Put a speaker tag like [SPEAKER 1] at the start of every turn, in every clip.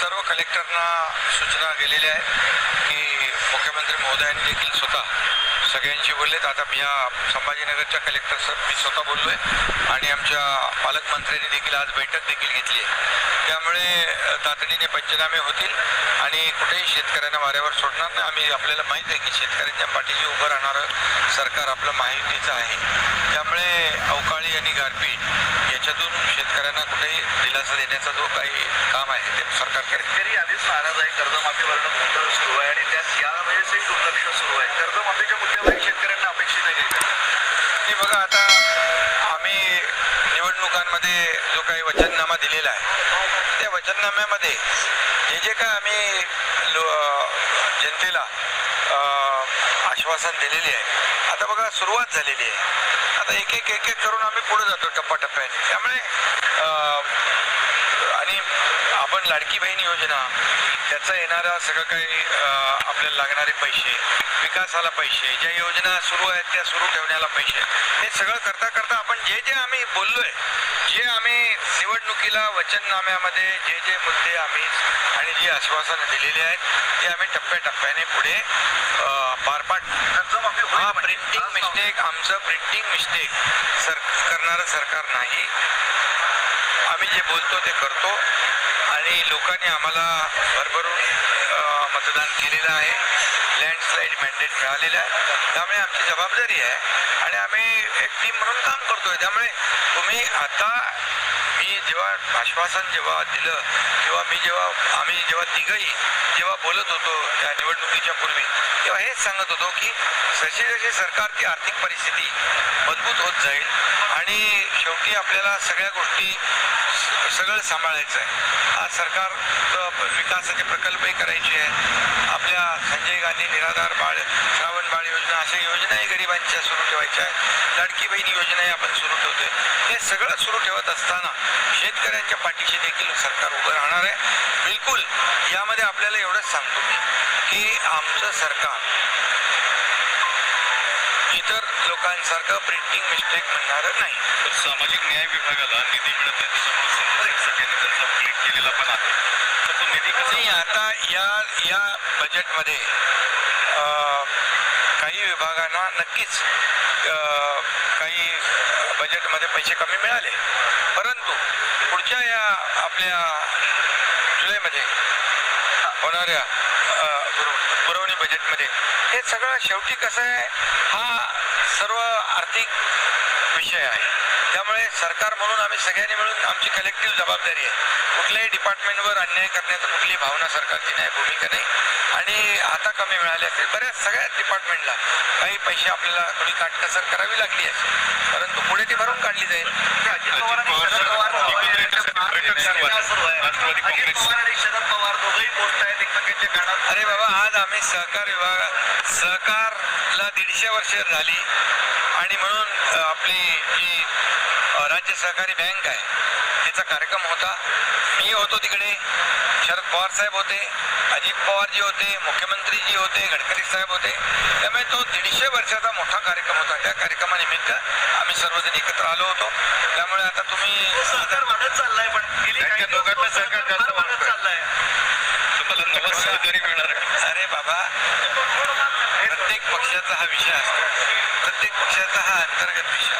[SPEAKER 1] सर्व कलेक्टरना सूचना गेलेल्या आहेत की मुख्यमंत्री महोदयांनी देखील स्वतः सगळ्यांशी बोललेत. आता मी या संभाजीनगरच्या कलेक्टर सर मी स्वतः बोललोय आणि आमच्या पालकमंत्र्यांनी देखील आज बैठक देखील घेतली आहे. त्यामुळे तातडीने पंचनामे होतील आणि कुठेही शेतकऱ्यांना वाऱ्यावर सोडणार नाही. आम्ही आपल्याला माहीत आहे की शेतकऱ्यांच्या पाठीशी उभं राहणारं सरकार आपलं माहितीचं आहे. त्यामुळे अवकाळी आणि गारपीट याच्यातून शेतकऱ्यांना कुठेही दिलासा देण्याचा जो काही काम आहे ते सरकार
[SPEAKER 2] शेतकरी आधीच नाराज आहे. कर्जमाफीवरनं गोंधळ सुरू आहे आणि त्यात यावेळेसही दुर्लक्ष सुरू आहे. कर्जमाफीच्या मुद्द्यावर शेतकऱ्यांना अपेक्षित आहे
[SPEAKER 1] हे बघा आता आम्ही निवडणुकांमध्ये जो काही वचननामा दिलेला आहे त्या वचननाम्यामध्ये जे जे काय आम्ही जनतेला आश्वासन दिलेली आहे. आता बघा सुरुवात झालेली आहे. आता एक एक एक एक करून आम्ही पुढे जातो टप्प्याटप्प्याने. त्यामुळे आणि आपण लाडकी बहीण योजना त्याचा येणारा सगळं काही आपल्याला लागणारे पैसे विकासाला पैसे ज्या योजना सुरू आहेत त्या सुरू ठेवण्याला पैसे हे सगळं करता करता आपण जे जे आम्ही बोललो आहे जे आम्ही निवडणुकीला वचननाम्यामध्ये जे जे मुद्दे आम्ही आणि जी आश्वासनं दिलेली आहेत ते आम्ही टप्प्याटप्प्याने पुढे प्रिंटिंग मिस्टेक आमचं प्रिंटिंग मिस्टेक सर करणारं सरकार नाही. आम्ही जे बोलतो ते करतो. आणि लोकांनी आम्हाला भरभरून मतदान केलेलं आहे. लँडस्लाईड मॅन्डेट मिळालेलं आहे. त्यामुळे आमची जबाबदारी आहे. आणि आम्ही एक टीम म्हणून काम करतोय. त्यामुळे तुम्ही आता जेव्हा आश्वासन जेव्हा दिलं किंवा मी जेव्हा आम्ही जेव्हा तिघही जेव्हा बोलत होतो त्या निवडणुकीच्या पूर्वी तेव्हा हेच सांगत होतो की जशी जशी सरकारची आर्थिक परिस्थिती मजबूत होत जाईल आणि शेवटी आपल्याला सगळ्या गोष्टी स- सगळं सांभाळायचं आहे. आज सरकार विकासाचे प्रकल्पही करायचे आहेत. आपल्या संजय गांधी निराधार बाळ श्रावण बाळ योजना अशा योजनाही गरिबांच्या सुरू ठेवायच्या आहेत. लाडकी बहिणी योजनाही आपण सुरू ठेवतोय. हे सगळं सुरू ठेवत असताना शेतकऱ्यांच्या पाठीशी देखील सरकार उभं राहणार आहे. बिलकुल यामध्ये आपल्याला एवढंच सांगतो मी की आमचं सरकार इतर लोकांसारखं प्रिंटिंग मिस्टेक म्हणणारं नाही.
[SPEAKER 3] तर सामाजिक न्याय विभागाला निधी मिळत नाही त्याच्यामुळे सगळ्यांनी उल्लेख केलेला पण आहे. तर निधी
[SPEAKER 1] नाही आता या या बजेटमध्ये काही विभागांना नक्कीच काही बजेटमध्ये पैसे कमी मिळाले. परंतु पुढच्या या आपल्या जुलैमध्ये होणाऱ्या पुरवणी बजेटमध्ये हे सगळं शेवटी कसं आहे हा सर्व आर्थिक सरकार म्हणून आम्ही सगळ्यांनी मिळून आमची कलेक्टिव्ह जबाबदारी आहे. कुठल्याही डिपार्टमेंटवर अन्याय करण्याचं कुठली भावना सरकारची नाही भूमिका नाही. आणि आता कमी मिळाले असतील. बऱ्याच सगळ्याच डिपार्टमेंटला काही पैसे आपल्याला थोडी काटकसर करावी लागली आहे. परंतु पुढे ती भरून काढली जाईल. अरे बाबा आज आम्ही सहकार विभाग सहकारला दीडशे वर्ष झाली. आणि म्हणून आपली जी राज्य सहकारी बँक आहे तिचा कार्यक्रम होता. मी होतो तिकडे. शरद पवार साहेब होते अजित पवारजी होते मुख्यमंत्रीजी होते गडकरी साहेब होते. त्यामुळे तो दीडशे वर्षाचा मोठा कार्यक्रम होता. त्या कार्यक्रमानिमित्त आम्ही सर्वजण एकत्र आलो होतो. त्यामुळे आता
[SPEAKER 2] तो
[SPEAKER 1] तुम्ही
[SPEAKER 2] सहकार वाढत चाललाय पण गेली काही
[SPEAKER 3] त्यांच्या
[SPEAKER 2] दिवस तो
[SPEAKER 3] दोघांचं सहकार
[SPEAKER 2] सहकार
[SPEAKER 3] जास्त
[SPEAKER 2] फार वाढत
[SPEAKER 3] वाढतंय.
[SPEAKER 2] चाललाय
[SPEAKER 3] तुम्हाला नवा सहकारी मिळणार आहे
[SPEAKER 1] अरे बाबा प्रत्येक पक्षाचा हा विषय असतो विषयाचा हा अंतर्गत विषय.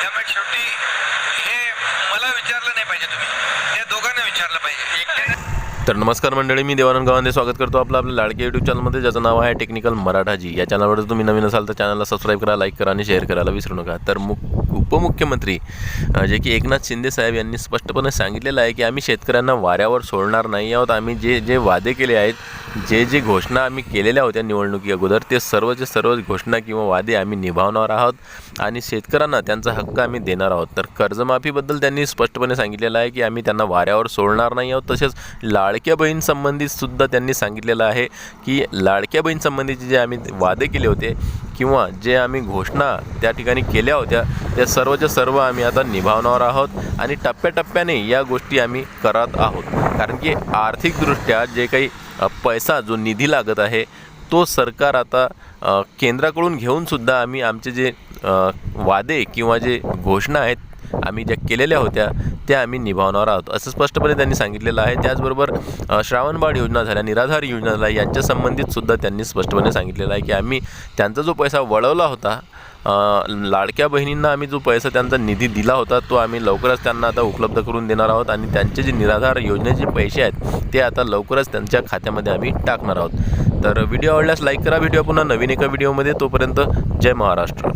[SPEAKER 1] त्यामुळे शेवटी हे मला विचारलं नाही पाहिजे तुम्ही. त्या दोघांना विचारलं पाहिजे. एक
[SPEAKER 4] तर नमस्कार मंडळी मी देवानंद गावांदे स्वागत करतो आपलं आपल्या लाडके यूट्यूब चॅनलमध्ये ज्याचं नाव आहे टेक्निकल मराठाजी. या चॅनलवर जर तुम्ही नवीन असाल तर चॅनलला सबस्क्राईब करा लाईक करा आणि शेअर करायला विसरू नका. तर मुख उपमुख्यमंत्री जे की एकनाथ शिंदे साहेब यांनी स्पष्टपणे सांगितलेलं आहे की आम्ही शेतकऱ्यांना वाऱ्यावर सोडणार नाही आहोत. आम्ही जे जे वादे केले आहेत जे जे घोषणा आम्ही केलेल्या होत्या निवडणुकी अगोदर ते सर्वचे सर्व घोषणा किंवा वादे आम्ही निभावणार आहोत आणि शेतकऱ्यांना त्यांचा हक्क आम्ही देणार आहोत. तर कर्जमाफीबद्दल त्यांनी स्पष्टपणे सांगितलेलं आहे की आम्ही त्यांना वाऱ्यावर सोडणार नाही आहोत. तसेच लाडक्या बहीण सुद्धा त्यांनी सांगितलेलं आहे की लाडक्या बहीणसंबंधीचे जे आम्ही वादे केले होते किंवा जे आम्ही घोषणा त्या ठिकाणी केल्या होत्या त्या सर्वच्या सर्व आम्ही आता निभावणार आहोत आणि टप्प्याटप्प्याने या गोष्टी आम्ही करत आहोत. कारण की आर्थिकदृष्ट्या जे काही पैसा जो निधी लागत आहे तो सरकार आता केंद्राकडून घेऊनसुद्धा आम्ही आमचे जे वादे किंवा जे घोषणा आहेत आम्ही ज्या केलेल्या होत्या त्या आम्ही निभावणार आहोत. असं स्पष्टपणे त्यांनी सांगितलेलं आहे. त्याचबरोबर श्रावणबाळ योजना झाल्या निराधार योजना झाल्या यांच्या संबंधित सुद्धा त्यांनी स्पष्टपणे सांगितलेलं आहे की आम्ही त्यांचा जो पैसा वळवला होता लाडक्या बहिणींना आम्ही जो पैसा त्यांचा निधी दिला होता तो आम्ही लवकरच त्यांना आता उपलब्ध करून देणार आहोत आणि त्यांचे जे निराधार योजनेचे पैसे आहेत ते आता लवकरच त्यांच्या खात्यामध्ये आम्ही टाकणार आहोत. तर व्हिडिओ आवडल्यास लाईक करा. व्हिडिओ पुन्हा नवीन एका व्हिडिओमध्ये तोपर्यंत जय महाराष्ट्र.